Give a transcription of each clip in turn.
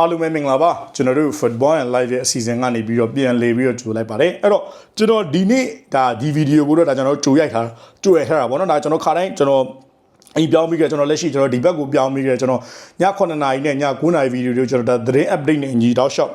အားလုံးပဲမင်္ဂလာပါကျွန်တော်တို့ football and live ရဲ့အစီအစဉ်ကနေပြီးတော့ပြန်လေပြီးတော့ကြိုလိုက်ပါတယ်အဲ့တော့ကျွန်တော်ဒီနေ့ဒါဒီဗီဒီယိုကိုတော့ဒါကျွန်တော်ကြိုရိုက်ထားကြိုရိုက်ထားတာပေါ့နော်ဒါကျွန်တော်ခါတိုင်းကျွန်တော်အိမ်ပြောင်းပြီးကြကျွန်တော်လက်ရှိကျွန်တော်ဒီဘက်ကိုပြောင်းပြီးကြကျွန်တော်ည9နာရီနဲ့ည9နာရီဗီဒီယိုတွေကိုကျွန်တော်ဒါသတင်း update နဲ့ညီတောက်ရှော့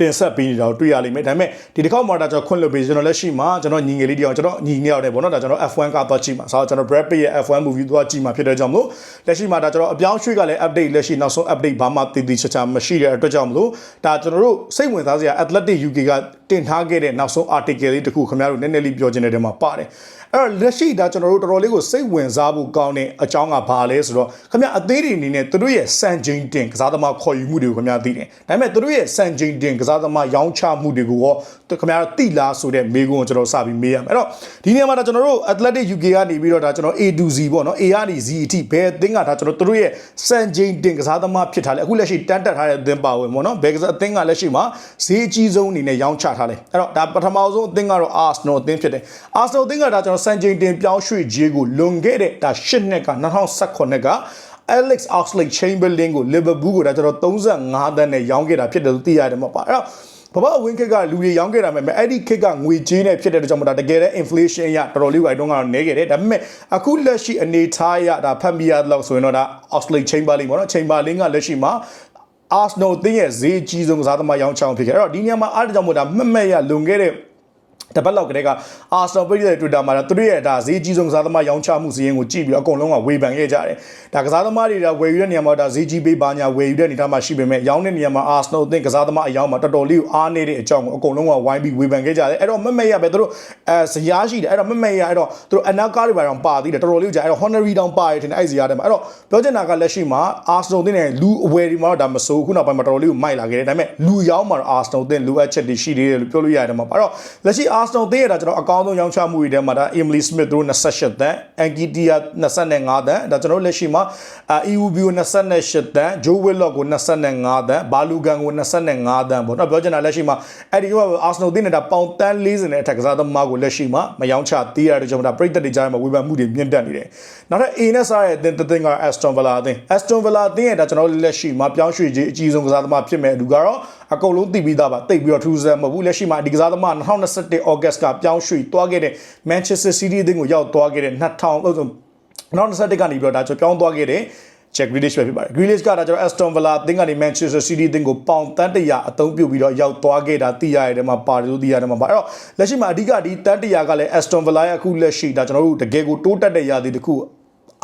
တင်ဆက်ပေးနေတာကိုတွေ့ရလိမ့်မယ်ဒါပေမဲ့ဒီတစ်ခေါက်မှာဒါကျွန်တော်ခွင့်လွှတ်ပေးကျွန်တော်လက်ရှိမှာကျွန်တော်ညီငယ်လေးတယောက်ကျွန်တော်ညီငယ်ရောက်တယ်ပေါ့နော်ဒါကျွန်တော် F1 ကသွားကြည့်မှာဆိုတော့ကျွန်တော် Brad Pitt ရဲ့ F1 movie သွားကြည့်မှာဖြစ်တဲ့ကြောင့်မလို့လက်ရှိမှာဒါကျွန်တော်အပြောင်းရွှေ့ကလည်း update လက်ရှိနောက်ဆုံး update ဘာမှတည်တည်ချာချာမရှိတဲ့အတွက်ကြောင့်မလို့ဒါကျွန်တော်တို့စိတ်ဝင်စားစရာ Athletic UK ကတင်ထားခဲ့တဲ့နောက်ဆုံး article လေးတစ်ခုခင်ဗျားတို့နည်းနည်းလေးပြောချင်တဲ့တဲမှာပါတယ် အဲ့တော့လက်ရှိဒါကျွန်တော်တို့တော်တော်လေးကိုစိတ်ဝင်စားဖို့ကောင်းတဲ့အကြောင်းကဘာလဲဆိုတော့ခင်ဗျာအသေးတွေအနေနဲ့သူတို့ရဲ့စံချိန်တင်ကစားသမားခေါ်ယူမှုတွေကိုခင်ဗျာသိတယ်ဒါပေမဲ့သူတို့ရဲ့စံချိန်တင်ကစားသမားရောင်းချမှုတွေကိုရောခင်ဗျားတို့သိလားဆိုတဲ့မေးခွန်းကိုကျွန်တော်စပြီးမေးရမယ်အဲ့တော့ဒီနေရာမှာဒါကျွန်တော်တို့ Athletic UK ကနေပြီးတော့ဒါကျွန်တော် A to Z ပေါ့နော် A ကနေ Z အထိဘယ်အသင်းကဒါကျွန်တော်တို့ရဲ့စံချိန်တင်ကစားသမားဖြစ်ထားလဲအခုလက်ရှိတန်းတက်ထားတဲ့အသင်းပါဝင်ပေါ့နော်ဘယ်ကစားအသင်းကလက်ရှိမှာဈေးအကြီးဆုံးအနေနဲ့ရောင်းချထားလဲအဲ့တော့ဒါပထမဆုံးအသင်းကတော့ Arsenal အသင်းဖြစ်တယ် Arsenal အသင်းကဒါကျွန်တော်စံချိန်တင်ပြောင်းရွှေ့ခြင်းကိုလွန်ခဲ့တဲ့ဒါ၈နှစ်က2018က Alex Oxlade-Chamberlain ကို Liverpool ကိုဒါကျွန်တော်35တန်းနဲ့ရောင်းခဲ့တာဖြစ်တယ်လို့သိရတယ်မှာပါအဲ့တော့ဘဘဝင်းခက်ကလူတွေရောင်းခဲ့တာမဲ့အဲ့ဒီခက်ကငွေကြေးနဲ့ဖြစ်တဲ့အတွက်ကြောင့်မဒါတကယ်လည်း inflation ရတော်တော်လေးဝိုင်တုံးကတော့နေခဲ့တယ်ဒါပေမဲ့အခုလက်ရှိအနေထားရဒါဖတ်မိရတော့ဆိုရင်တော့ဒါ Oxlade Chamberlain ပေါ့နော် Chamberlain ကလက်ရှိမှာ Arsenal တင်းရဲ့ဈေးအကြီးဆုံးကစားသမားရောင်းချောင်းဖြစ်ခဲ့အဲ့တော့ဒီနေရာမှာအားတကြောင့်မို့ဒါမှတ်မှတ်ရလွန်ခဲ့တဲ့ တပတ်လောက်ကတည်းကအာဆနယ်ပြည်ရဲ့ Twitter မှာသူတို့ရဲ့ဒါဈေးကြီးဆုံးကစားသမားရောင်းချမှုစီးရင်ကိုကြည့်ပြီးအကုန်လုံးကဝေဖန်ခဲ့ကြတယ်။ဒါကစားသမားတွေကဝယ်ယူတဲ့နေရာမှာဒါဈေးကြီးပေးပါညာဝယ်ယူတဲ့နေရာမှာရှိပေမဲ့ရောင်းတဲ့နေရာမှာအာဆနယ်အသင်းကစားသမားအယောင်းမှာတော်တော်လေးကိုအားနေတဲ့အကြောင်းကိုအကုန်လုံးကဝိုင်းပြီးဝေဖန်ခဲ့ကြတယ်။အဲ့တော့မမက်ရပဲသူတို့အဲဇယားရှိတယ်အဲ့တော့မမက်ရအဲ့တော့သူတို့အနာကားတွေပါတော့ပါသေးတယ်တော်တော်လေးကြာအဲ့တော့ Honorary တောင်ပါတယ်ထင်တယ်အဲ့ဇယားထဲမှာအဲ့တော့ပြောချင်တာကလက်ရှိမှာအာဆနယ်အသင်းနဲ့လူအဝယ်ဒီမှာတော့ဒါမဆိုးခုနောက်ပိုင်းမှာတော်တော်လေးကိုမိုက်လာခဲ့တယ်ဒါပေမဲ့လူရောင်းမှာတော့အာဆနယ်အသင်းလိုအပ်ချက်တွေရှိသေးတယ်လို့ပြောလို့ရတယ်မှာအဲ့တော့လက်ရှိအာဆနယ်အသင်းရဲ့ဒါကျွန်တော်အကောင်းဆုံးရောင်းချမှုတွေထဲမှာဒါ Emily Smith တို့28တန်း Angitia 25တန်းဒါကျွန်တော်လက်ရှိမှာ EUB ကို28တန်း Joe Willock ကို25တန်း Balugan ကို25တန်းပေါ့နော်ပြောချင်တာလက်ရှိမှာအဲ့ဒီက Arsenal တင်းနေတာပေါင်တန်း40နဲ့အထက်ကစားသမားကိုလက်ရှိမှာမယောင်းချသေးရတဲ့ကြောင့်ဒါပြိသက်တွေကြားမှာဝေဖန်မှုတွေမြင့်တက်နေတယ်နောက်ထပ် A နဲ့စားရဲ့အသင်းတစ်သင်းက Aston Villa အသင်း Aston Villa အသင်းရဲ့ဒါကျွန်တော်လက်ရှိမှာပြောင်းရွှေ့ခြင်းအကြီးဆုံးကစားသမားဖြစ်မဲ့လူကတော့ အကုန်လုံးသိပြီးသားပါတိတ်ပြီးတော့ထူးဆန်းမဟုတ်ဘူးလက်ရှိမှာဒီကစားသမား2021 August ကပြောင်းရွှေ့သွားခဲ့တဲ့ Manchester City အသင်းကိုရောက်သွားခဲ့တဲ့2000 2021ကနေပြီးတော့ဒါကျွန်တော်ပြောင်းသွားခဲ့တဲ့ Jack Grealish ပဲဖြစ်ပါတယ် Grealish ကဒါကျွန်တော် Aston Villa အသင်းကနေ Manchester City အသင်းကိုပေါင်တန်းတရာအသုံးပြုပြီးတော့ရောက်သွားခဲ့တာသိရတဲ့မှာပါတယ်လို့သိရတယ်မှာပါအဲ့တော့လက်ရှိမှာအဓိကဒီတန်းတရာကလည်း Aston Villa ရဲ့အခုလက်ရှိဒါကျွန်တော်တို့တကယ်ကိုတိုးတက်တဲ့ရာသီတစ်ခု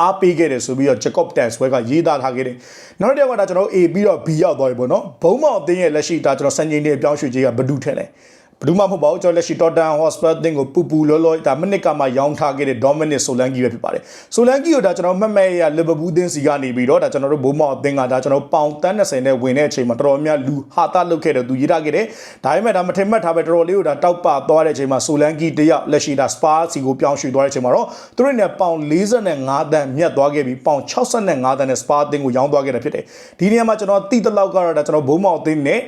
အားပေးခဲ့တယ်ဆိုပြီးတော့ Jacob Tanswell ကရေးသားထားခဲ့တယ်။နောက်တစ်ယောက်ကဒါကျွန်တော် A ပြီးတော့ B ရောက်သွားပြီပေါ့နော်။ဘုံမောင်အသင်းရဲ့လက်ရှိဒါကျွန်တော်စံချိန်တွေအပြောင်းရွှေ့ခြင်းကဘဒုထဲလဲ။ ဘယ်သူမှမဟုတ်ပါဘူးကျွန်တော်လက်ရှိ Tottenham Hotspur အသင်းကိုပူပူလောလောဒါမိနစ်ကမှရောင်းထားခဲ့တဲ့ Dominic Solanke ပဲဖြစ်ပါတယ်။ Solanke ကိုဒါကျွန်တော်မှတ်မဲ့ရ Liverpool အသင်းစီကနေပြီးတော့ဒါကျွန်တော်တို့ဘိုးမောင်အသင်းကဒါကျွန်တော်ပေါင်တန်း20နဲ့ဝင်တဲ့အချိန်မှာတော်တော်များလူဟာတာလုတ်ခဲ့တယ်သူရေးထားခဲ့တယ်။ဒါပေမဲ့ဒါမထင်မှတ်ထားပဲတော်တော်လေးကိုဒါတောက်ပသွားတဲ့အချိန်မှာ Solanke တယောက်လက်ရှိဒါ Spa စီကိုပြောင်းရွှေ့သွားတဲ့အချိန်မှာတော့သူတို့နဲ့ပေါင်45တန်းမြတ်သွားခဲ့ပြီးပေါင်65တန်းနဲ့ Spa အသင်းကိုရောင်းသွားခဲ့တာဖြစ်တယ်။ဒီနေရာမှာကျွန်တော်တိတလောက်ကတော့ဒါကျွန်တော်ဘိုးမောင်အသင်းနဲ့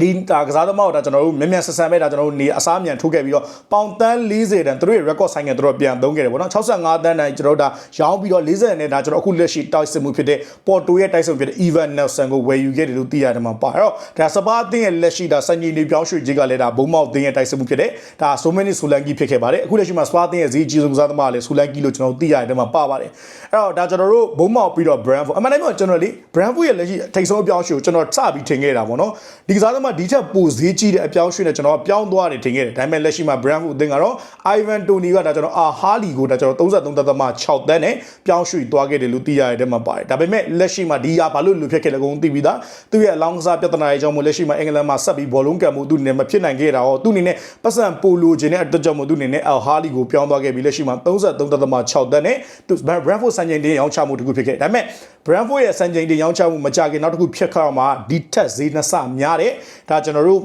ဒီဒါကစားသမားကိုဒါကျွန်တော်တို့မြန်မြန်ဆန်ဆန်ပဲဒါကျွန်တော်တို့နေအစားမြန်ထိုးခဲ့ပြီးတော့ပေါင်တန်း40တန်းသူတို့ရဲ့ record ဆိုင်ငယ်သူတို့ပြန်သုံးခဲ့တယ်ပေါ့နော်65တန်းတိုင်းကျွန်တော်တို့ဒါရောင်းပြီးတော့40နဲ့ဒါကျွန်တော်အခုလက်ရှိတိုက်စစ်မှုဖြစ်တဲ့ပေါ်တိုရဲ့တိုက်စစ်ဖြစ်တဲ့ Evan Nelson ကိုဝယ်ယူခဲ့တယ်လို့သိရတယ်မှာပါအဲ့တော့ဒါစပါးအသင်းရဲ့လက်ရှိဒါစံကြီးနေပြောင်းရွှေ့ကြီးကလည်းဒါဘုံမောက်အသင်းရဲ့တိုက်စစ်မှုဖြစ်တဲ့ဒါ so many Solanke ဖြစ်ခဲ့ပါတယ်အခုလက်ရှိမှာစပါးအသင်းရဲ့ဈေးကြီးဆုံးကစားသမားလည်း Solanke လို့ကျွန်တော်သိရတယ်မှာပါပါတယ်အဲ့တော့ဒါကျွန်တော်တို့ဘုံမောက်ပြီးတော့ Brandford အမှန်တမ်းပြောကျွန်တော်လေ Brandford ရဲ့လက်ရှိထိတ်ဆုံးအပြောင်းရွှေ့ကိုကျွန်တော်စပြီးထင်ခဲ့တာပေါ့နော်ဒီကစားသမားဒီချက်ပိုဈေးကြီးတဲ့အပြောင်းရွှေ့နဲ့ကျွန်တော်ပြောင်းသွားတယ်ထင်ခဲ့တယ်ဒါပေမဲ့လက်ရှိမှာ Brandford အသင်းကတော့ Ivan Toney ကဒါကျွန်တော်အာဟာလီကိုဒါကျွန်တော်33.6တန်းနဲ့ပြောင်းရွှေ့သွားခဲ့တယ်လို့သိရတဲ့မှာပါတယ်ဒါပေမဲ့လက်ရှိမှာဒီဟာဘာလို့လူဖြစ်ခဲ့လဲကုန်သိပြီးသားသူရဲ့အလောင်းကစားပြဿနာရဲ့အကြောင်းမို့လက်ရှိမှာအင်္ဂလန်မှာဆက်ပြီးဘောလုံးကံမှုသူအနေနဲ့မဖြစ်နိုင်ခဲ့တာဟောသူအနေနဲ့ပတ်စံပိုလိုခြင်းနဲ့အတွက်ကြောင့်မို့သူအနေနဲ့အဟာလီကိုပြောင်းသွားခဲ့ပြီးလက်ရှိမှာ33.6တန်းနဲ့သူ Brandford စံချိန်တင်ရောင်းချမှုတခုဖြစ်ခဲ့ဒါပေမဲ့ Brandford ရဲ့စံချိန်တင်ရောင်းချမှုမကြခင်နောက်တစ်ခုဖြစ်ခါမှာဒီထက်ဈေးနှစ်ဆများတဲ့ဒါကျွန်တော်တို့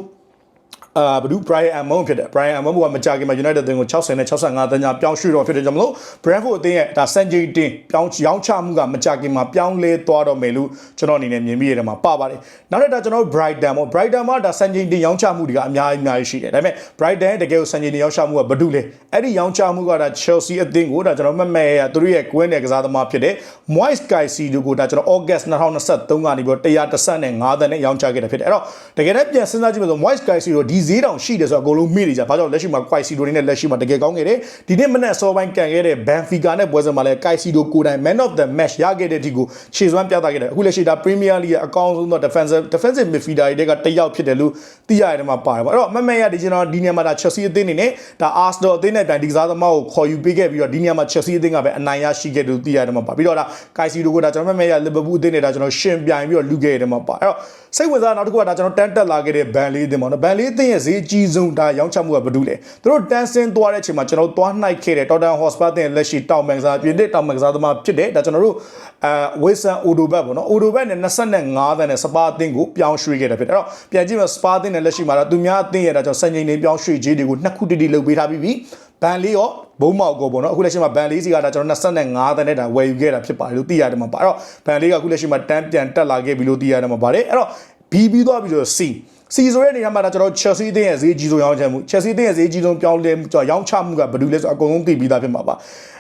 အာဘဒူ Brian Amon ဖြစ်တယ် Brian Amon ကမကြခင်မှာ United အသင်းကို60နဲ့65တန်းညာပြောင်းရွှေ့တော့ဖြစ်တယ်ကြောင့်မလို့ Brentford အသင်းရဲ့ဒါစံချိန်တင်ပြောင်းရောင်းချမှုကမကြခင်မှာပြောင်းလဲသွားတော့မယ်လို့ကျွန်တော်အနေနဲ့မြင်မိရတယ်မှာပါပါတယ်နောက်တစ်ခါကျွန်တော်တို့ Brighton ပေါ့ Brighton မှာဒါစံချိန်တင်ရောင်းချမှုတွေကအများကြီးအများကြီးရှိတယ်ဒါပေမဲ့ Brighton တကယ်ကိုစံချိန်တင်ရောင်းချမှုကဘဒူလေအဲ့ဒီရောင်းချမှုကဒါ Chelsea အသင်းကိုဒါကျွန်တော်မှတ်မဲ့ရသူတို့ရဲ့ကွင်းနယ်ကစားသမားဖြစ်တဲ့ Moise Caicedo ကိုဒါကျွန်တော် August 2023ကနေပြီးတော့135တန်းနဲ့ရောင်းချခဲ့တာဖြစ်တယ်အဲ့တော့တကယ်လည်းပြန်စဉ်းစားကြည့်မယ်ဆို Moise Caicedo ဒီဈေးတောင်ရှိတယ်ဆိုတော့အကုန်လုံးမေ့နေကြဘာကြောင့်လက်ရှိမှာ Caicedo နေနဲ့လက်ရှိမှာတကယ်ကောင်းခဲ့တယ်ဒီနေ့မနေ့စောပိုင်းကန်ခဲ့တဲ့ Benfica နဲ့ပွဲစဉ်မှာလည်း Caicedo ကိုယ်တိုင် Man of the Match ရခဲ့တဲ့အထိကိုခြေစွမ်းပြသခဲ့တယ်အခုလက်ရှိဒါ Premier League ရဲ့အကောင်းဆုံးသော defensive defensive midfielder တွေကတယောက်ဖြစ်တယ်လို့သိရတယ်မှာပါတယ်ပေါ့အဲ့တော့မမတ်ရဒီကျွန်တော်ဒီနေရာမှာဒါ Chelsea အသင်းနေနဲ့ဒါ Arsenal အသင်းနဲ့တိုင်ဒီကစားသမားကိုခေါ်ယူပေးခဲ့ပြီးတော့ဒီနေရာမှာ Chelsea အသင်းကပဲအနိုင်ရရှိခဲ့တယ်လို့သိရတယ်မှာပါပြီးတော့ဒါ Caicedo ကိုဒါကျွန်တော်မမတ်ရ Liverpool အသင်းနဲ့ဒါကျွန်တော်ရှင်ပြိုင်ပြီးတော့လူခဲ့တယ်မှာပါအဲ့တော့စိတ်ဝင်စားနောက်တစ်ခုကဒါကျွန်တော်တန်းတက်လာခဲ့တဲ့ဘန်လေးအသင်းပေါ့နော်ဘန်လေးအသင်းရဲ့ဈေးကြီးဆုံးဒါရောင်းချမှုကဘာလို့လဲသူတို့တန်းဆင်းသွားတဲ့အချိန်မှာကျွန်တော်သွားနှိုက်ခဲ့တဲ့ Tottenham Hotspur အသင်းလက်ရှိတောင်မန်ကစားပြင်သစ်တောင်မန်ကစားသမားဖြစ်တဲ့ဒါကျွန်တော်တို့အဲဝေဆန်အိုဒိုဘတ်ပေါ့နော်အိုဒိုဘတ်နဲ့25တန်းနဲ့စပါအသင်းကိုပြောင်းရွှေ့ခဲ့တာဖြစ်တယ်အဲ့တော့ပြန်ကြည့်မယ်စပါအသင်းနဲ့လက်ရှိမှာတော့သူများအသင်းရဲ့ဒါကျွန်တော်စံချိန်နေပြောင်းရွှေ့ခြင်းတွေကိုနှစ်ခုတည်းတည်းလုပ်ပေးထားပြီးပြီဘန်လေးရောဘုံမောက်ကိုပေါ့နော်အခုလက်ရှိမှာဘန်လေးစီကဒါကျွန်တော်25တန်းနဲ့ဒါဝယ်ယူခဲ့တာဖြစ်ပါတယ်လို့သိရတယ်မှာပါအဲ့တော့ဘန်လေးကအခုလက်ရှိမှာတန်းပြန်တက်လာခဲ့ပြီလို့သိရတယ်မှာပါတယ်အဲ့တော့ B ပြီးသွားပြီဆိုတော့ C စီဆိုတဲ့နေရာမှာတော့ကျွန်တော် Chelsea အသင်းရဲ့ဈေးကြီးဆုံးရောင်းချမှု Chelsea အသင်းရဲ့ဈေးကြီးဆုံးပြောင်းလဲမှုကြောင့်ရောင်းချမှုကဘယ်လိုလဲဆိုတော့အကုန်လုံးသိပြီးသားဖြစ်မှာပါ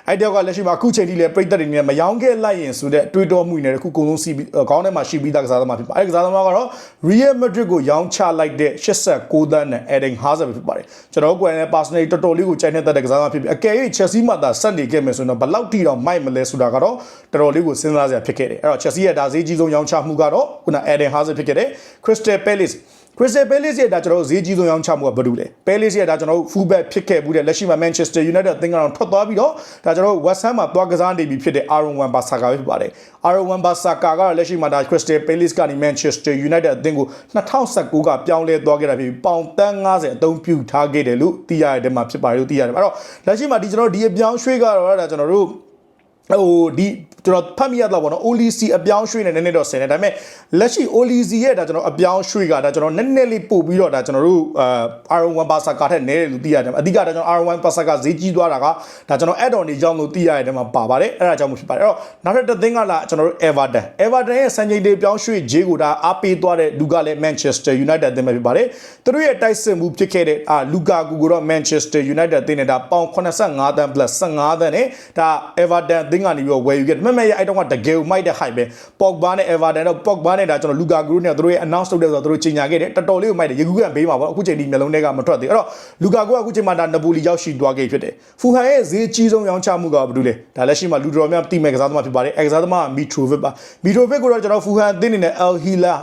အဲ့တယောက်ကလက်ရှိမှာအခုချိန်ထိလည်းပြည်သက်တွေနဲ့မယောင်းခဲ့လိုက်ရင်ဆိုတဲ့တွေးတောမှုတွေနဲ့အခုအကုန်လုံးစီပြီးခေါင်းထဲမှာရှိပြီးသားကစားသမားဖြစ်ပါအဲ့ဒီကစားသမားကတော့ Real Madrid ကိုရောင်းချလိုက်တဲ့89သန်းနဲ့ Eden Hazard ဖြစ်ပါတယ်ကျွန်တော်ကိုယ်နဲ့ personally တော်တော်လေးကိုကြိုက်နေတဲ့ကစားသမားဖြစ်ပြီးအကယ်၍ Chelsea မှာသာဆက်နေခဲ့မယ်ဆိုတော့ဘယ်လောက်ထိတော့မိုက်မလဲဆိုတာကတော့တော်တော်လေးကိုစဉ်းစားစရာဖြစ်ခဲ့တယ်အဲ့တော့ Chelsea ရဲ့ဒါဈေးကြီးဆုံးရောင်းချမှုကတော့ခုန Eden Hazard ဖြစ်ခဲ့တယ် Crystal Palace Crystal Palace ရဲ့ဒါကျွန်တော်တို့ဈေးကြီးဆုံးရောင်းချမှုကဘာလို့လဲ Palace ရဲ့ဒါကျွန်တော်တို့ fullback ဖြစ်ခဲ့ဘူးတဲ့လက်ရှိမှာ Manchester United အသင်းကတော့ထွက်သွားပြီးတော့ဒါကျွန်တော်တို့ West Ham မှာသွားကစားနေပြီဖြစ်တဲ့ Aaron Wan-Bissaka ပဲဖြစ်ပါတယ် Aaron Wan-Bissaka ကတော့လက်ရှိမှာဒါ Crystal Palace ကနေ Manchester United အသင်းကို2019ကပြောင်းလဲသွားခဲ့တာဖြစ်ပြီးပေါင်တန်း90အသုံးပြုထားခဲ့တယ်လို့သိရတဲ့မှာဖြစ်ပါတယ်လို့သိရတယ်အဲ့တော့လက်ရှိမှာဒီကျွန်တော်တို့ဒီအပြောင်းရွှေ့ကတော့ဒါကျွန်တော်တို့ဟိုဒီ ကျွန်တော်ဖတ်မိရတော့ဗောနော် OLC အပြောင်းရွှေ့နေနည်းနည်းတော့ဆင်နေဒါပေမဲ့လက်ရှိ OLC ရဲ့ဒါကျွန်တော်အပြောင်းရွှေ့ကဒါကျွန်တော်နည်းနည်းလေးပို့ပြီးတော့ဒါကျွန်တော်တို့အာ R1 Pasaka ထက်နည်းတယ်လို့သိရတယ်အဓိကဒါကျွန်တော် R1 Pasaka ဈေးကြီးသွားတာကဒါကျွန်တော် add on တွေကြောင့်လို့သိရတဲ့မှာပါပါတယ်အဲ့ဒါကြောင့်မဖြစ်ပါတယ်အဲ့တော့နောက်ထပ်တစ်သင်းကလာကျွန်တော်တို့ Everton Everton ရဲ့စံချိန်တွေပြောင်းရွှေ့ဂျေးကိုဒါအားပေးသွားတဲ့လူကလည်း Manchester United အသင်းပဲဖြစ်ပါတယ်သူတို့ရဲ့တိုက်စစ်မှုဖြစ်ခဲ့တဲ့အာလူကာကူကိုတော့ Manchester United အသင်းနဲ့ဒါပေါင်85တန်း plus 15တန်းနဲ့ဒါ Everton အသင်းကနေပြီးတော့ဝယ်ယူခဲ့တယ်မမဲ့ရဲ့အဲ့တော့ကတကယ်ကိုမိုက်တဲ့ hype ပဲ Pogba နဲ့ Everton တော့ Pogba နဲ့ဒါကျွန်တော်လူကာကူနဲ့သူတို့ရဲ့ announce လုပ်တဲ့ဆိုတော့သူတို့ချိန်ညာခဲ့တယ်တော်တော်လေးကိုမိုက်တယ်ရေကူးကန်ဘေးမှာပေါ့အခုချိန်ဒီမျိုးလုံးတွေကမထွက်သေးအဲ့တော့လူကာကူကအခုချိန်မှာဒါနပူလီရောက်ရှိသွားခဲ့ဖြစ်တယ်ဖူဟန်ရဲ့ဈေးကြီးဆုံးရောင်းချမှုကဘာလို့လဲဒါလက်ရှိမှာလူတော်များတိမဲ့ကစားသမားဖြစ်ပါတယ်အဲကစားသမားက Mitrovic ပါ Mitrovic ကိုတော့ကျွန်တော်ဖူဟန်အသင်းအနေနဲ့ El Hilal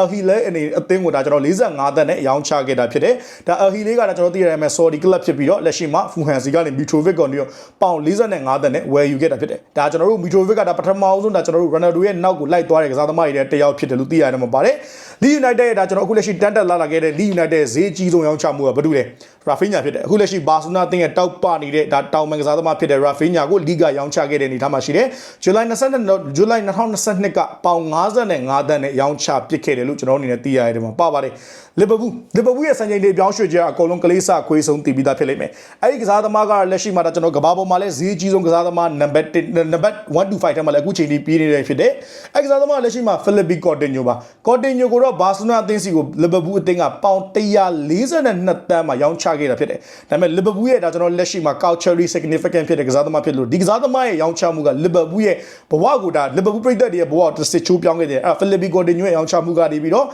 El Hilal အနေအသင်းကိုဒါကျွန်တော်45တန်းနဲ့ရောင်းချခဲ့တာဖြစ်တယ်ဒါ El Hilal ကဒါကျွန်တော်သိရမယ် Saudi club ဖြစ်ပြီးတော့လက်ရှိမှာဖူဟန်စီကနေ Mitrovic ကိုနေရောပေါင်45တန်းနဲ့ဝယ်ယူခဲ့တာဖြစ်တယ်ဒါကျွန်တော်တို့ Mitrovic ကဒါပထမအောင်ဆုံးဒါကျွန်တော်တို့ Ronaldo ရဲ့နောက်ကိုလိုက်သွားတဲ့ကစားသမားတွေတယောက်ဖြစ်တယ်လို့သိရတယ်မှာပါတယ် Leeds United ရဲ့ဒါကျွန်တော်အခုလက်ရှိတန်တက်လာလာခဲ့တဲ့ Leeds United ဈေးကြီးဆုံးရောင်းချမှုကဘာလို့လဲ Rafinha ဖြစ်တယ်အခုလက်ရှိ Barcelona အသင်းရဲ့တောက်ပနေတဲ့ဒါတောင်မန်ကစားသမားဖြစ်တဲ့ Rafinha ကို Liga ရောင်းချခဲ့တဲ့အနေထားမှာရှိတယ် July 22 July 2022ကပေါင်55တန်းနဲ့ရောင်းချပစ်ခဲ့တယ်လို့ကျွန်တော်အနေနဲ့သိရရတယ်မှာပါပါတယ်လီဗာပူးလီဗာပူးရဲ့စံချိန်တွေပြောင်းရွှေ့ကြအကုန်လုံးကလေးစခွေးဆုံးတည်ပြီးသားဖြစ်လိမ့်မယ်အဲ့ဒီကစားသမားကလက်ရှိမှာတော့ကျွန်တော်ကဘာပေါ်မှာလဲဈေးကြီးဆုံးကစားသမားနံပါတ်1နံပါတ်1 to 5ထဲမှာလည်းအခုချိန်ထိပြေးနေတယ်ဖြစ်တယ်အဲ့ဒီကစားသမားလက်ရှိမှာဖိလစ်ပီကော်တင်ညိုပါကော်တင်ညိုကိုတော့ဘာစီလိုနာအသင်းစီကိုလီဗာပူးအသင်းကပေါင်142တန်းမှာရောင်းချခဲ့တာဖြစ်တယ်ဒါပေမဲ့လီဗာပူးရဲ့ဒါကျွန်တော်လက်ရှိမှာ culturally significant ဖြစ်တဲ့ကစားသမားဖြစ်လို့ဒီကစားသမားရဲ့ရောင်းချမှုကလီဗာပူးရဲ့ဘဝကိုဒါလီဗာပူးပြည်သက်တွေရဲ့ဘဝကိုတစ်စစ်ချိုးပြောင်းခဲ့တယ်အဲ့ဖိလစ်ပီကော်တင်ညိုရဲ့ရောင်းချမှုကနေပြီးတော့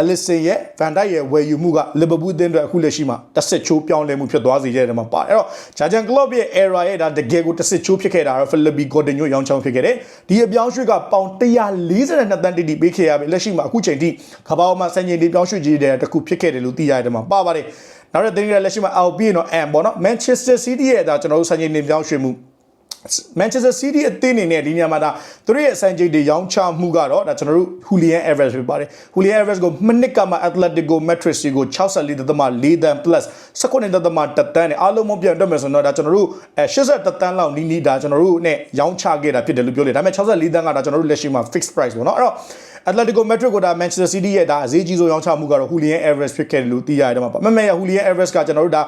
Alisson ရဲ့ Van Dijk ရဲ့ဝယ်ယူမှုက Liverpool အသင်းအတွက်အခုလက်ရှိမှာတစ်စစ်ချိုးပြောင်းလဲမှုဖြစ်သွားစေတဲ့နေရာမှာပါတယ်အဲ့တော့ Jurgen Klopp ရဲ့ era ရဲ့ဒါတကယ်ကိုတစ်စစ်ချိုးဖြစ်ခဲ့တာတော့ Philippe Coutinho ရောင်းချောင်းဖြစ်ခဲ့တယ်ဒီအပြောင်းရွှေ့ကပေါင်142တန်းတိတိပေးခဲ့ရပြီလက်ရှိမှာအခုချိန်ထိကမ္ဘာပေါ်မှာစံချိန်ဒီပြောင်းရွှေ့ကြီးတဲ့တခုဖြစ်ခဲ့တယ်လို့သိရတယ်မှာပါပါတယ် နောက်တဲ့တင်းရလက်ရှိမှာ LP နော် M ပေါ့နော် Manchester City ရဲ့ဒါကျွန်တော်တို့စံချိန်ဒီပြောင်းရွှေ့မှု Manchester City အသင်းအနေနဲ့ဒီနေရာမှာဒါသူတို့ရဲ့အစံချိန်တွေရောင်းချမှုကတော့ဒါကျွန်တော်တို့ Julian Alvarez ဖြစ်ပါတယ် Julian Alvarez ကိုမိနစ်ကမှ Atletico Madrid ကို64.4တန်း plus 19.1တန်းနဲ့အားလုံးမပြန်တက်မယ်ဆိုတော့ဒါကျွန်တော်တို့အဲ80တန်းလောက်နီးနီးဒါကျွန်တော်တို့နဲ့ရောင်းချခဲ့တာဖြစ်တယ်လို့ပြောလေဒါပေမဲ့64တန်းကဒါကျွန်တော်တို့လက်ရှိမှာ fixed price ပေါ့နော်အဲ့တော့ Atletico Madrid ကဒါ Manchester City ရဲ့ဒါအဈေးကြီးဆုံးရောင်းချမှုကတော့ Julian Alvarez ဖြစ်ခဲ့တယ်လို့သိရတယ်မှာပါမမဲရ Julian Alvarez ကကျွန်တော်တို့ဒါ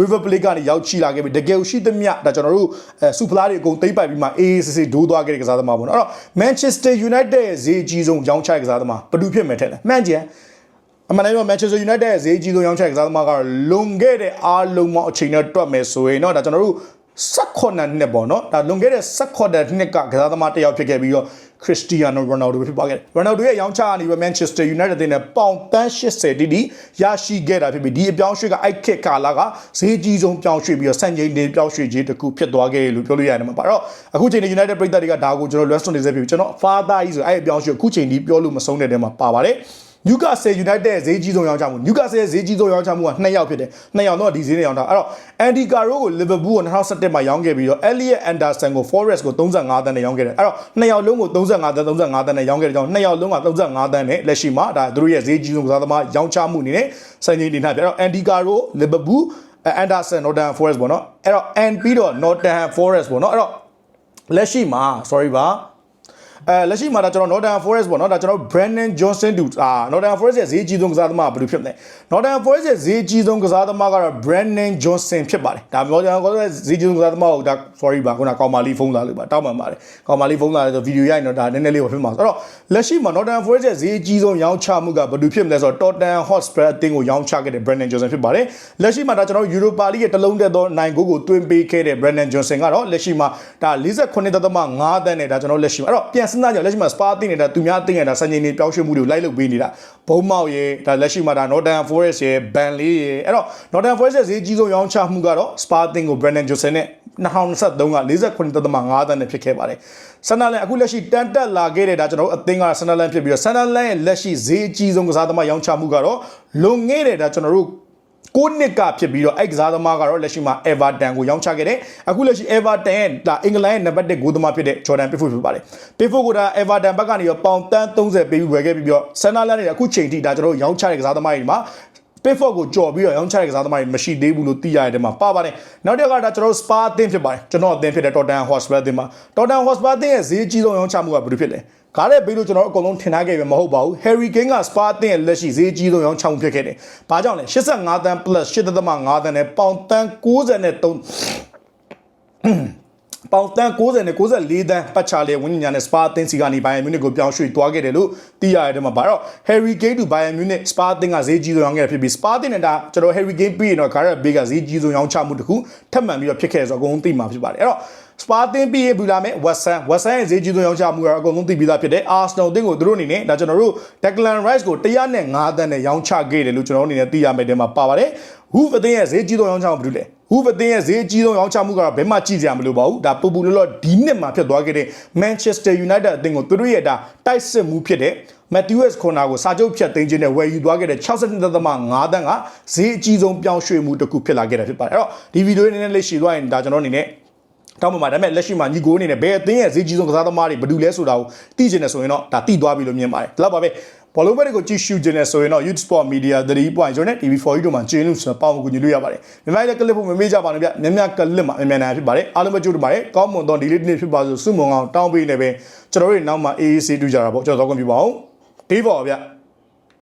River Plate ကနေရောက်ချီလာခဲ့ပြီတကယ်ရှိသမျှဒါကျွန်တော်တို့အဲစူပလာတွေအကုန်သိမ့်ပိုက်ပြီးမှအေးအေးဆေးဆေးဒိုးသွားခဲ့တဲ့ကစားသမားပေါ့နော်အဲ့တော့ Manchester United ရဲ့ဈေးကြီးဆုံးရောင်းချတဲ့ကစားသမားဘယ်သူဖြစ်မယ်ထင်လဲမှန်ကြံအမှန်တကယ် Manchester United ရဲ့ဈေးကြီးဆုံးရောင်းချတဲ့ကစားသမားကတော့လွန်ခဲ့တဲ့အားလုံးပေါင်းအချိန်နဲ့တွက်မယ်ဆိုရင်တော့ဒါကျွန်တော်တို့ 16နှစ်ပေါ့နော်ဒါလွန်ခဲ့တဲ့16နှစ်ကကစားသမားတစ်ယောက်ဖြစ်ခဲ့ပြီးတော့ခရစ္စတီယာနိုရိုနယ်ဒိုဖြစ်ပါခဲ့တယ်ရိုနယ်ဒိုရဲ့ရောင်းချကနေပြီး Manchester United တင်တဲ့ပေါင်တန်း80တိတိရရှိခဲ့တာဖြစ်ပြီးဒီအပြောင်းရွှေ့ကအိုက်ခက်ကာလာကဈေးကြီးဆုံးပြောင်းရွှေ့ပြီးတော့စံချိန်တင်ပြောင်းရွှေ့ခြင်းတစ်ခုဖြစ်သွားခဲ့လို့ပြောလို့ရတယ်မှာပါတော့အခုချိန်ဒီ United ပြည်သက်တွေကဒါကိုကျွန်တော် Western နေစေပြီးကျွန်တော် father ကြီးဆိုအဲ့အပြောင်းရွှေ့အခုချိန်ဒီပြောလို့မဆုံးတဲ့တဲမှာပါပါတယ် Newcastle United ရဲ့ဈေးကြီးဆုံးရောင်းချမှု Newcastle ရဲ့ဈေးကြီးဆုံးရောင်းချမှုက2ယောက်ဖြစ်တယ်2ယောက်တော့ဒီဈေးနဲ့ရောင်းတာအဲ့တော့ Andy Carroll ကို Liverpool ကို2017မှာရောင်းခဲ့ပြီးတော့ Elliot Anderson ကို Forest ကို35တန်းနဲ့ရောင်းခဲ့တယ်အဲ့တော့2ယောက်လုံးကို35တန်း35တန်းနဲ့ရောင်းခဲ့တဲ့ကြောင့်2ယောက်လုံးက35တန်းနဲ့လက်ရှိမှာဒါသူတို့ရဲ့ဈေးကြီးဆုံးကစားသမားရောင်းချမှုအနေနဲ့စံချိန်တင်ထားပြအဲ့တော့ Andy Carroll Liverpool Anderson Nottingham Forest ပေါ့နော်အဲ့တော့ and ပြီးတော့ Nottingham Forest ပေါ့နော်အဲ့တော့လက်ရှိမှာ sorry ပါ အဲလက်ရှိမှာဒါကျွန်တော် Northern Forest ပေါ့နော်ဒါကျွန်တော် Brandon Johnson တူအာ Northern Forest ရဲ့ဈေးကြီးဆုံးကစားသမားကဘယ်လိုဖြစ်မလဲ Northern Forest ရဲ့ဈေးကြီးဆုံးကစားသမားကတော့ Brandon Johnson ဖြစ်ပါတယ်ဒါ Northern Forest ရဲ့ဈေးကြီးဆုံးကစားသမားကိုဒါ sorry ပါခုနကောင်မာလီဖုန်းလာလို့ပါတောင်းပန်ပါတယ်ကောင်မာလီဖုန်းလာလို့ဆိုဗီဒီယိုရိုက်တော့ဒါနည်းနည်းလေးပဲဖြစ်မှာဆိုတော့လက်ရှိမှာ Northern Forest ရဲ့ဈေးကြီးဆုံးရောင်းချမှုကဘယ်လိုဖြစ်မလဲဆိုတော့ Tottenham Hotspur အသင်းကိုရောင်းချခဲ့တဲ့ Brandon Johnson ဖြစ်ပါတယ်လက်ရှိမှာဒါကျွန်တော် Europa League ရဲ့တလုံးတက်သောနိုင်ကိုကိုတွင်းပေးခဲ့တဲ့ Brandon Johnson ကတော့လက်ရှိမှာဒါ48.5တန်းနဲ့ဒါကျွန်တော်လက်ရှိမှာအဲ့တော့ပြန်စဉ်းစားကြလက်ရှိမှာ Spa အသင်းနဲ့ဒါသူများအသင်းနဲ့ဒါစံချိန်တွေပြောင်းရွှေ့မှုတွေကိုလိုက်လုပ်ပေးနေတာဘုံမောက်ရဲ့ဒါလက်ရှိမှာဒါ Northern Forest ရဲ့ Burnley ရဲ့အဲ့တော့ Northern Forest ရဲ့ဈေးကြီးဆုံးရောင်းချမှုကတော့ Spa အသင်းကို Brandon Johnson နဲ့2023က48.5တန်းနဲ့ဖြစ်ခဲ့ပါတယ်ဆန်နာလန်အခုလက်ရှိတန်တက်လာခဲ့တဲ့ဒါကျွန်တော်တို့အသင်းကဆန်နာလန်ဖြစ်ပြီးတော့ဆန်နာလန်ရဲ့လက်ရှိဈေးအကြီးဆုံးကစားသမားရောင်းချမှုကတော့လွန်ခဲ့တဲ့ဒါကျွန်တော်တို့ ကိုနှစ်ကဖြစ်ပြီးတော့အဲ့ကစားသမားကတော့လက်ရှိမှာ Everton ကိုရောင်းချခဲ့တယ်အခုလက်ရှိ Everton ရဲ့ဒါအင်္ဂလန်ရဲ့နံပါတ်1ဂိုးသမားဖြစ်တဲ့ Jordan Pickford ဖြစ်ပါတယ် Pickford ကဒါ Everton ဘက်ကနေရောပေါင်တန်း30ပေးပြီးဝယ်ခဲ့ပြီးတော့ Sunderland နဲ့အခုချိန်ထိဒါကျွန်တော်တို့ရောင်းချတဲ့ကစားသမားတွေမှာ Pickford ကိုကြော်ပြီးတော့ရောင်းချတဲ့ကစားသမားတွေမရှိသေးဘူးလို့သိရတဲ့မှာပါပါတယ်နောက်တစ်ခါဒါကျွန်တော်တို့ Spa အသင်းဖြစ်ပါတယ်ကျွန်တော်အသင်းဖြစ်တဲ့ Tottenham Hotspur အသင်းမှာ Tottenham Hotspur အသင်းရဲ့ဈေးကြီးဆုံးရောင်းချမှုကဘယ်လိုဖြစ်လဲ ကားတဲ့ဘေးလို့ကျွန်တော်အကုန်လုံးထင်ထားခဲ့ပဲမဟုတ်ပါဘူး Harry Kane က Spa အသင်းရဲ့လက်ရှိဈေးကြီးဆုံးရောင်းချမှုဖြစ်ခဲ့တယ်။ဘာကြောင့်လဲ85တန်း plus 8.5တန်းနဲ့ပေါင်တန်း93ပေါင်တန်း90နဲ့94တန်းပတ်ချလေဝင်းညာနဲ့စပါအသင်းစီကနေဘိုင်ယန်မြူနစ်ကိုပြောင်းရွှေ့သွားခဲ့တယ်လို့သိရတဲ့မှာပါတော့ Harry Kane တူဘိုင်ယန်မြူနစ်စပါအသင်းကဈေးကြီးဆုံးရောင်းခဲ့ဖြစ်ပြီးစပါအသင်းနဲ့ဒါကျွန်တော် Harry Kane ပြီးရင်တော့ Gareth Bale ကဈေးကြီးဆုံးရောင်းချမှုတစ်ခုထပ်မံပြီးတော့ဖြစ်ခဲ့ဆိုတော့အကုန်လုံးသိမှာဖြစ်ပါတယ်အဲ့တော့ စပါတင်ပြီးရင်ဘူးလာမယ်ဝက်ဆန်ဝက်ဆန်ရဲ့ဈေးကြီးဆုံးရောင်းချမှုကတော့အကုန်လုံးသိပြီးသားဖြစ်တယ်အာစနယ်အသင်းကိုသူတို့အနေနဲ့ဒါကျွန်တော်တို့ Declan Rice ကို105တန်းနဲ့ရောင်းချခဲ့တယ်လို့ကျွန်တော်တို့အနေနဲ့သိရမယ်တဲ့မှာပါပါတယ်ဟူဖအသင်းရဲ့ဈေးကြီးဆုံးရောင်းချမှုဘာလို့လဲဟူဖအသင်းရဲ့ဈေးကြီးဆုံးရောင်းချမှုကတော့ဘယ်မှကြည့်ကြရမလို့ပါဘူးဒါပူပူလောလောဒီနှစ်မှာဖြစ်သွားခဲ့တဲ့ Manchester United အသင်းကိုသူတို့ရဲ့ဒါတိုက်စစ်မှုဖြစ်တဲ့ Matthews Corner ကိုစာချုပ်ဖြတ်သိမ်းခြင်းနဲ့ဝယ်ယူသွားခဲ့တဲ့62.5တန်းကဈေးအကြီးဆုံးပြောင်းရွှေ့မှုတစ်ခုဖြစ်လာခဲ့တာဖြစ်ပါတယ်အဲ့တော့ဒီဗီဒီယိုလေးနည်းနည်းလေးရှည်သွားရင်ဒါကျွန်တော်အနေနဲ့ တောင်းပန်ပါဒါပေမဲ့လက်ရှိမှာညီကိုအနေနဲ့ဘယ်အသင်းရဲ့ဈေးကြီးဆုံးကစားသမားတွေဘယ်သူလဲဆိုတာကိုသိချင်တယ်ဆိုရင်တော့ဒါသိသွားပြီလို့မြင်ပါတယ်ဒါတော့ပါပဲဘောလုံးဘက်တွေကိုကြည့်ရှုခြင်းနဲ့ဆိုရင်တော့ Youth Sport Media 3.0နဲ့ TV4 တို့မှာကျင်းလို့ဆိုတော့ပေါင်းကူညီလို့ရပါတယ်မြန်မာရဲ့ကလစ်ဖို့မမေ့ကြပါနဲ့ဗျမြမြကလစ်မှာအမြန်နိုင်ဖြစ်ပါတယ်အားလုံးပဲကြိုးတပါတယ်ကောင်းမွန်သောဒီလေးနေ့ဖြစ်ပါစို့စုမုံအောင်တောင်းပေးနေပဲကျွန်တော်တို့နောက်မှာ AAC တူကြတာပေါ့ကျွန်တော်တော့ကွန်ပြပါအောင်ဒီပေါ်ဗျ